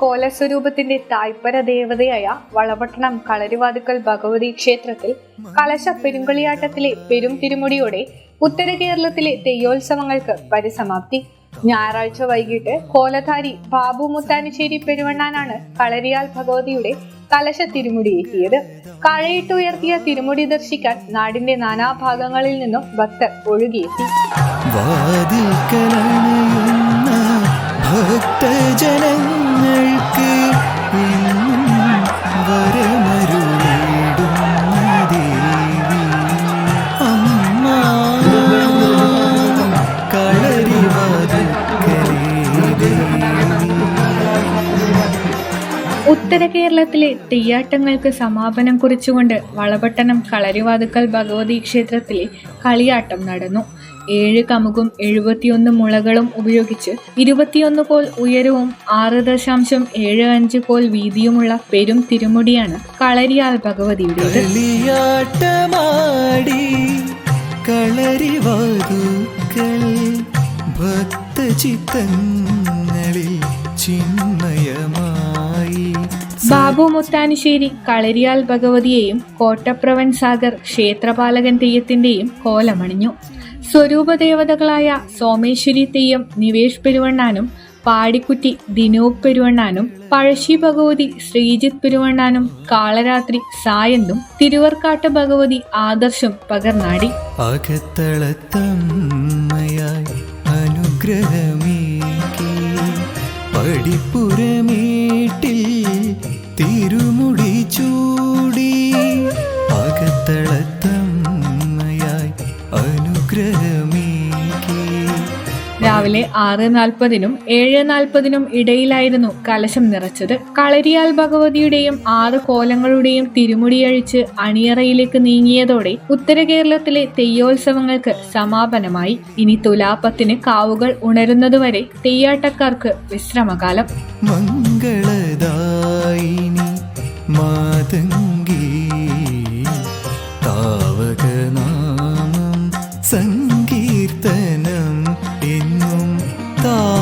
കോലസ്വരൂപത്തിന്റെ തായ്പര ദേവതയായ വളപട്ടണം കളരുവാതുക്കൽ ഭഗവതി ക്ഷേത്രത്തിൽ കലശ പെരുങ്കളിയാട്ടത്തിലെ പെരും തിരുമുടിയോടെ ഉത്തര കേരളത്തിലെ തെയ്യോത്സവങ്ങൾക്ക് പരിസമാപ്തി. ഞായറാഴ്ച വൈകിട്ട് കോലധാരി ബാബു മുത്താനിശ്ശേരി പെരുവണ്ണാനാണ് കളരിയാൽ ഭഗവതിയുടെ കലശ തിരുമുടിയേറ്റിയത് കഴയിട്ടുയർത്തിയ തിരുമുടി ദർശിക്കാൻ നാടിന്റെ നാനാഭാഗങ്ങളിൽ നിന്നും ഭക്തർ ഒഴുകിയെത്തി. വാതിൽക്കലണയുന്ന ഉത്തര കേരളത്തിലെ തെയ്യാട്ടങ്ങൾക്ക് സമാപനം കുറിച്ചുകൊണ്ട് വളപട്ടണം കളരിവാതുക്കൽ ഭഗവതി ക്ഷേത്രത്തിലെ കളിയാട്ടം നടന്നു. ഏഴ് കമുകും എഴുപത്തിയൊന്ന് മുളകളും ഉപയോഗിച്ച് ഇരുപത്തിയൊന്ന് കോൽ ഉയരവും ആറ് ദശാംശം ഏഴ് അഞ്ച് കോൽ വീതിയുമുള്ള പെരും തിരുമുടിയാണ് കളരിയാൽ ഭഗവതിയുടേത്. ചിന്മയമായി ബാബു മുത്താനിശ്ശേരി കളരിയാൽ ഭഗവതിയെയും കോട്ടപ്രവൻ സാഗർ ക്ഷേത്രപാലകൻ തെയ്യത്തിന്റെയും കോലമണിഞ്ഞു. സ്വരൂപദേവതകളായ സോമേശ്വരി തെയ്യം നിവേഷ് പെരുവണ്ണാനും പാടിക്കുറ്റി ദിനൂപ് പെരുവണ്ണാനും പഴശ്ശി ഭഗവതി ശ്രീജിത് പെരുവണ്ണാനും കാളരാത്രി സായന്തും തിരുവർക്കാട്ട് ഭഗവതി ആദർശം പകർന്നാടി. അനുഗ്രഹമേകി പടിപ്പുരമേട്ടിൽ തിരുമുടി ചൂടി രാവിലെ ആറ് നാൽപ്പതിനും ഏഴ് നാൽപ്പതിനും ഇടയിലായിരുന്നു കലശം നിറച്ചത്. കളരിയാൽ ഭഗവതിയുടെയും ആറ് കോലങ്ങളുടെയും തിരുമുടിയഴിച്ച് അണിയറയിലേക്ക് നീങ്ങിയതോടെ ഉത്തര കേരളത്തിലെ തെയ്യോത്സവങ്ങൾക്ക് സമാപനമായി. ഇനി തുലാപ്പത്തിന് കാവുകൾ ഉണരുന്നതുവരെ തെയ്യാട്ടക്കാർക്ക് വിശ്രമകാലം. മംഗളദായിനി മാതംഗി todo.